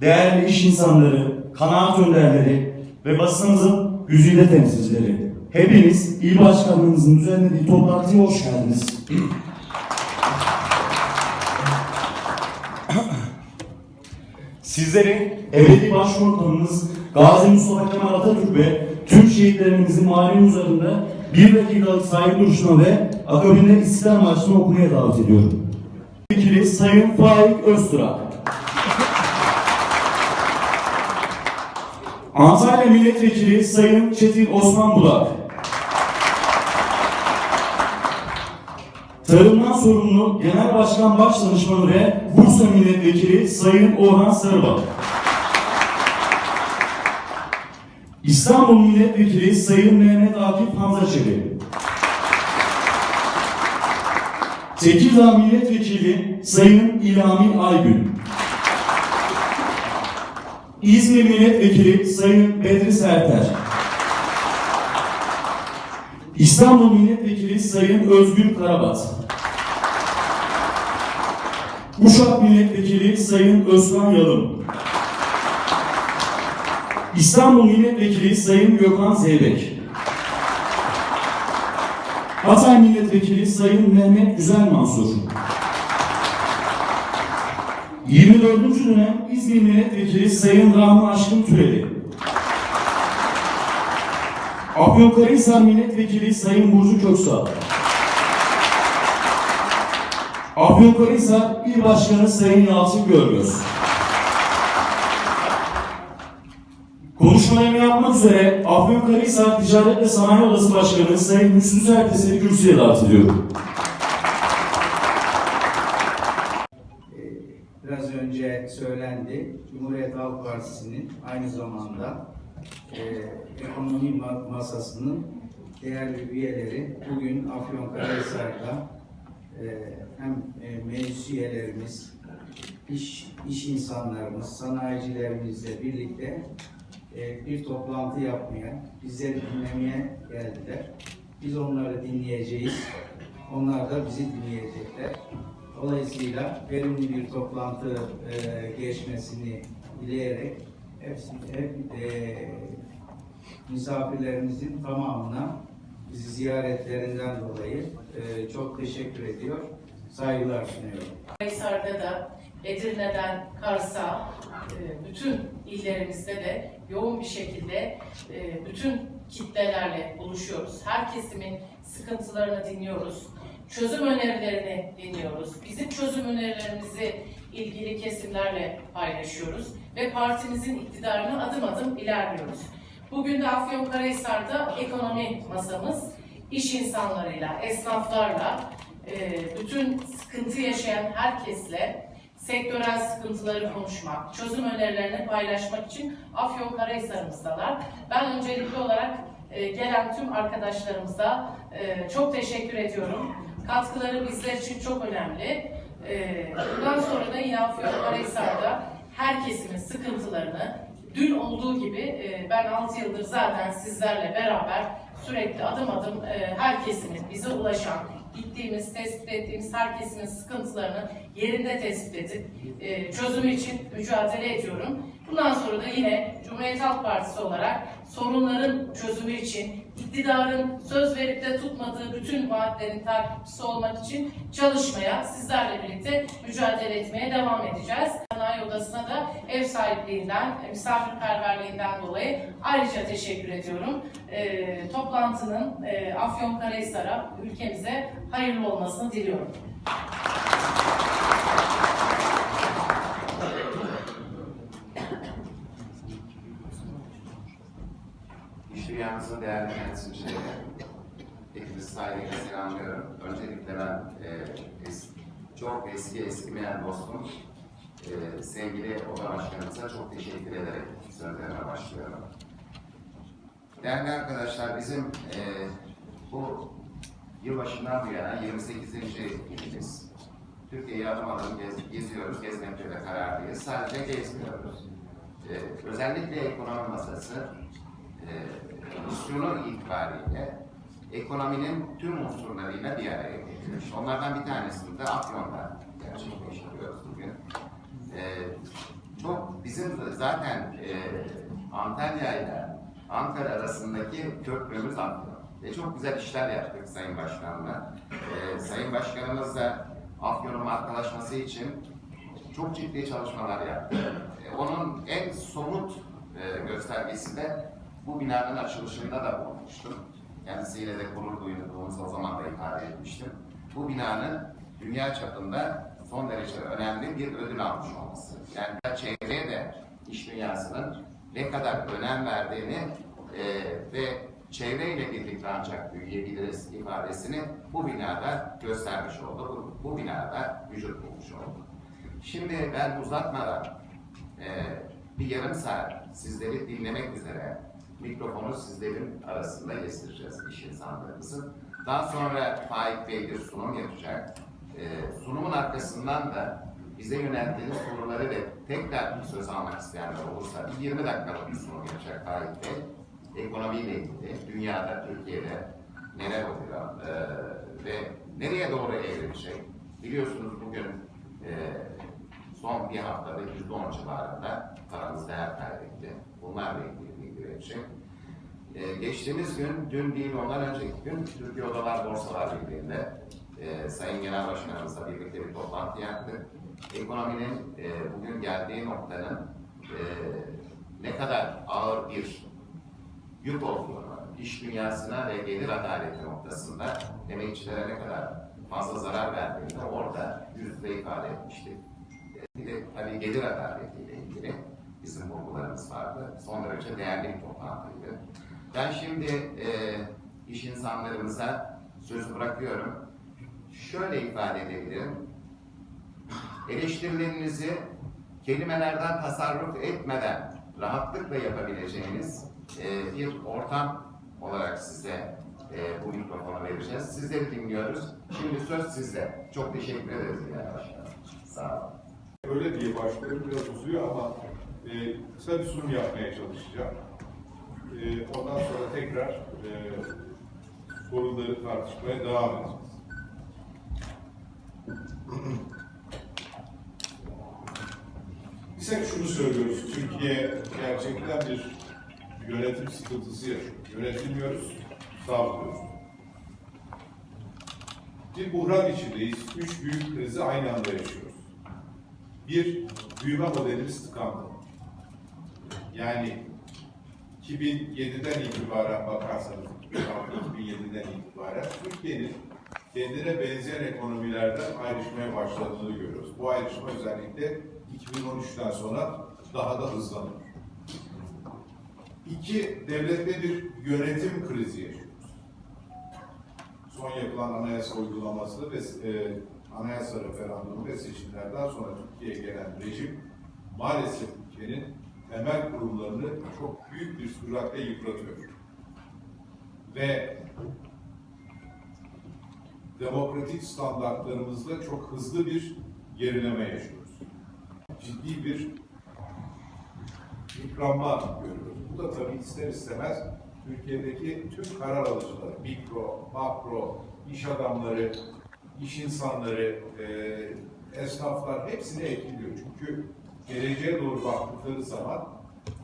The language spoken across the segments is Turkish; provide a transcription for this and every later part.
değerli iş insanları, kanaat önderleri ve basınımızın güzide temsilcileri. Hepiniz il başkanlığımızın düzenlediği toplantıya hoş geldiniz. Sizleri ebedi başkomutanımız Gazi Mustafa Kemal Atatürk ve tüm şehitlerimizin mali üzerinde bir dakikalık saygı duruşuna ve akabinde İstiklal Marşı'nı okumaya davet ediyorum. Vekili Sayın Faik Öztürk. Antalya Milletvekili Sayın Çetin Osman Bulak. Tarımdan sorumlu Genel Başkan Başdanışmanı ve Bursa Milletvekili Sayın Orhan Sarıbak. İstanbul Milletvekili Sayın Mehmet Akif Hamzaçeli. Tekirdağ Milletvekili Sayın İlhami Aygün. İzmir Milletvekili Sayın Bedri Serter. İstanbul Milletvekili Sayın Özgür Karabat. Uşak Milletvekili Sayın Özkan Yalın. İstanbul Milletvekili Sayın Gökhan Zeybek. Hatay Milletvekili Sayın Mehmet Güzel Mansur. 24. dönem İzmir Milletvekili Sayın Rahmi Aşkın Türeli. Afyonkarahisar Milletvekili Sayın Burcu Köksal. Afyonkarahisar İl Başkanı Sayın Yalçın Görgöz. Konuşmalarını yapmak üzere Afyonkarahisar Ticaret ve Sanayi Odası Başkanı Sayın Hüsnü Sertes'i kürsüye davet ediyorum. Biraz önce söylendi. Cumhuriyet Halk Partisi'nin aynı zamanda e, ekonomi ma- masasının değerli üyeleri bugün Afyonkarahisar'da e, hem e, meclis üyelerimiz, iş, iş insanlarımız, sanayicilerimizle birlikte e, bir toplantı yapmaya, bizleri dinlemeye geldiler. Biz onları dinleyeceğiz. Onlar da bizi dinleyecekler. Dolayısıyla verimli bir toplantı e, geçmesini dileyerek hepsi, hep e, misafirlerimizin tamamına bizi ziyaretlerinden dolayı e, çok teşekkür ediyor, saygılar sunuyorum. Kayser'de de Edirne'den Kars'a e, bütün illerimizde de yoğun bir şekilde e, bütün kitlelerle buluşuyoruz. Her kesimin sıkıntılarını dinliyoruz. Çözüm önerilerini dinliyoruz. Bizim çözüm önerilerimizi ilgili kesimlerle paylaşıyoruz ve partimizin iktidarına adım adım ilerliyoruz. Bugün de Afyonkarahisar'da ekonomi masamız iş insanlarıyla, esnaflarla, e, bütün sıkıntı yaşayan herkesle sektörel sıkıntıları konuşmak, çözüm önerilerini paylaşmak için Afyonkarahisar'ımızdalar. Ben öncelikli olarak e, gelen tüm arkadaşlarımıza e, çok teşekkür ediyorum. Katkıları bizler için çok önemli. E, bundan sonra da yine Afyonkarahisar'da her kesimin sıkıntılarını dün olduğu gibi e, ben 6 yıldır zaten sizlerle beraber sürekli adım adım e, her kesimin bize ulaşan, gittiğimiz, tespit ettiğimiz her kesimin sıkıntılarını yerinde tespit edip e, çözümü için mücadele ediyorum. Bundan sonra da yine Cumhuriyet Halk Partisi olarak sorunların çözümü için, iktidarın söz verip de tutmadığı bütün vaatlerin takipçisi olmak için çalışmaya, sizlerle birlikte mücadele etmeye devam edeceğiz. Sanayi Odası'na da ev sahipliğinden, misafirperverliğinden dolayı ayrıca teşekkür ediyorum. E, toplantının e, Afyonkarahisar'a, ülkemize hayırlı olmasını diliyorum. Dünyamızın değerli temsilcileri, hepinizi saygıyla selamlıyorum. Öncelikle ben e, es- çok eski eskimeyen dostum, e, sevgili Oda Başkanımıza çok teşekkür ederek sözlerime başlıyorum. Değerli arkadaşlar, bizim e, bu yılbaşından bu yana 28. ilimiz. Türkiye'yi adım adım gez- geziyoruz, gezmekte de kararlıyız. Sadece gezmiyoruz. E, özellikle ekonomi masası, e, misyonu itibariyle ekonominin tüm unsurlarıyla bir araya getirmiş. Onlardan bir tanesini de Afyon'da gerçekleştiriyoruz bugün. Çok bizim zaten e, Antalya ile Ankara arasındaki köprümüz Afyon. Ve çok güzel işler yaptık Sayın Başkan'la. E, Sayın Başkanımız da Afyon'un markalaşması için çok ciddi çalışmalar yaptı. E, onun en somut e, göstergesi de bu binanın açılışında da bulunmuştum. Kendisiyle de gurur duyduğumuzu o zaman da ifade etmiştim. Bu binanın dünya çapında son derece önemli bir ödül almış olması. Yani çevreye de iş dünyasının ne kadar önem verdiğini e, ve çevreyle birlikte ancak büyüyebiliriz ifadesini bu binada göstermiş oldu. Bu, bu binada vücut bulmuş oldu. Şimdi ben uzatmadan e, bir yarım saat sizleri dinlemek üzere mikrofonu sizlerin arasında gezdireceğiz iş insanlarımızın. Daha sonra Faik Bey bir sunum yapacak. E, sunumun arkasından da bize yönelttiğiniz soruları ve tekrar söz almak isteyenler olursa bir 20 dakikalık bir sunum yapacak Bey. Ekonomiyle ilgili, dünyada, Türkiye'de neler oluyor e, ve nereye doğru evrilecek? Biliyorsunuz bugün e, son bir haftada %10 civarında paramız değer kaybetti. Bunlarla ilgili bilgi verecek. Ee, geçtiğimiz gün, dün değil ondan önceki gün Türkiye Odalar Borsalar Birliği'nde e, Sayın Genel Başkanımızla birlikte bir toplantı yaptık. Ekonominin e, bugün geldiği noktanın e, ne kadar ağır bir yük olduğunu, iş dünyasına ve gelir adaleti noktasında emekçilere ne kadar fazla zarar verdiğini orada yüzde ifade etmiştik. Bir de tabii gelir adaletiyle ilgili bizim vurgularımız vardı. Son derece değerli bir toplantıydı. Ben şimdi e, iş insanlarımıza sözü bırakıyorum. Şöyle ifade edebilirim. Eleştirilerinizi kelimelerden tasarruf etmeden rahatlıkla yapabileceğiniz e, bir ortam olarak size e, bu mikrofonu vereceğiz. Sizleri dinliyoruz. Şimdi söz sizde. Çok teşekkür ederiz yani. Sağ olun. Öyle diye başlıyorum biraz uzuyor ama e, kısa bir sunum yapmaya çalışacağım. E, ondan sonra tekrar e, soruları tartışmaya devam edeceğiz. Biz hep şunu söylüyoruz, Türkiye gerçekten bir yönetim sıkıntısı yaşıyor. Yönetemiyoruz, savruluyoruz. Bir buhran içindeyiz, üç büyük krizi aynı anda yaşıyoruz. Bir, büyüme modelimiz tıkandı. Yani 2007'den itibaren bakarsanız, 2007'den itibaren Türkiye'nin kendine benzeyen ekonomilerden ayrışmaya başladığını görüyoruz. Bu ayrışma özellikle 2013'ten sonra daha da hızlanıyor. İki, devlette bir yönetim krizi yaşıyoruz. Son yapılan anayasa uygulaması ve e, anayasa referandumu ve seçimlerden sonra Türkiye'ye gelen rejim maalesef ülkenin temel kurumlarını çok büyük bir süratle yıpratıyor. Ve demokratik standartlarımızda çok hızlı bir gerileme yaşıyoruz. Ciddi bir yıpranma görüyoruz. Bu da tabii ister istemez Türkiye'deki tüm karar alıcıları, mikro, makro, iş adamları, iş insanları, e, esnaflar hepsini etkiliyor. Çünkü geleceğe doğru baktıkları zaman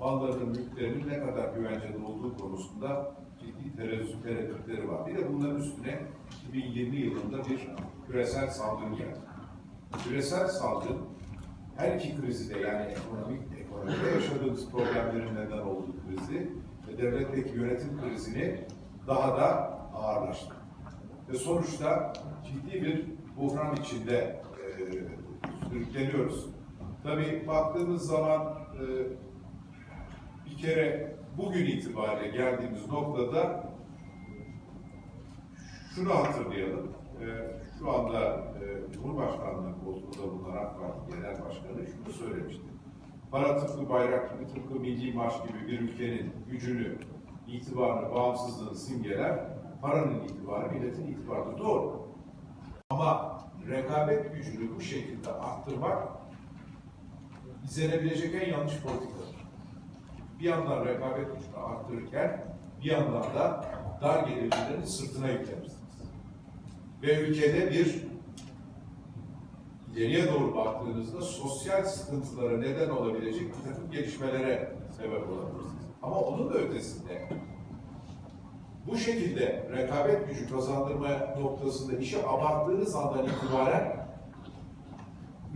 mallarının, mülklerinin ne kadar güvencede olduğu konusunda ciddi tereddüt tereddütleri var. Bir de bunların üstüne 2020 yılında bir küresel salgın geldi. Küresel salgın her iki krizi de yani ekonomik, ekonomide yaşadığımız problemlerin neden olduğu krizi ve devletteki yönetim krizini daha da ağırlaştırdı. Ve sonuçta ciddi bir buhran içinde e, sürükleniyoruz. Tabii baktığımız zaman e, bir kere bugün itibariyle geldiğimiz noktada şunu hatırlayalım. E, şu anda e, Cumhurbaşkanlığı koltuğunda bulunan AK Parti Genel Başkanı şunu söylemişti. Para tıpkı bayrak gibi, tıpkı milli marş gibi bir ülkenin gücünü, itibarını, bağımsızlığını simgeler. Paranın itibarı milletin itibarıdır. Doğru. Ama rekabet gücünü bu şekilde arttırmak izlenebilecek en yanlış politikadır. Bir yandan rekabet gücünü arttırırken bir yandan da dar gelirlilerin sırtına yüklenirsiniz. Ve ülkede bir geriye doğru baktığınızda sosyal sıkıntılara neden olabilecek bir takım gelişmelere sebep olabilir. Ama onun da ötesinde bu şekilde rekabet gücü kazandırma noktasında işi abarttığınız andan itibaren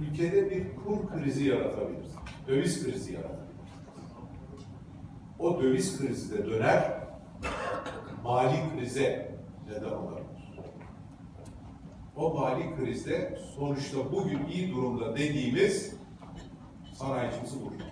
ülkede bir kur krizi yaratabilir. Döviz krizi yaratabilir. O döviz krizi de döner, mali krize neden olabilir. O mali krizde sonuçta bugün iyi durumda dediğimiz sanayicimizi vurur.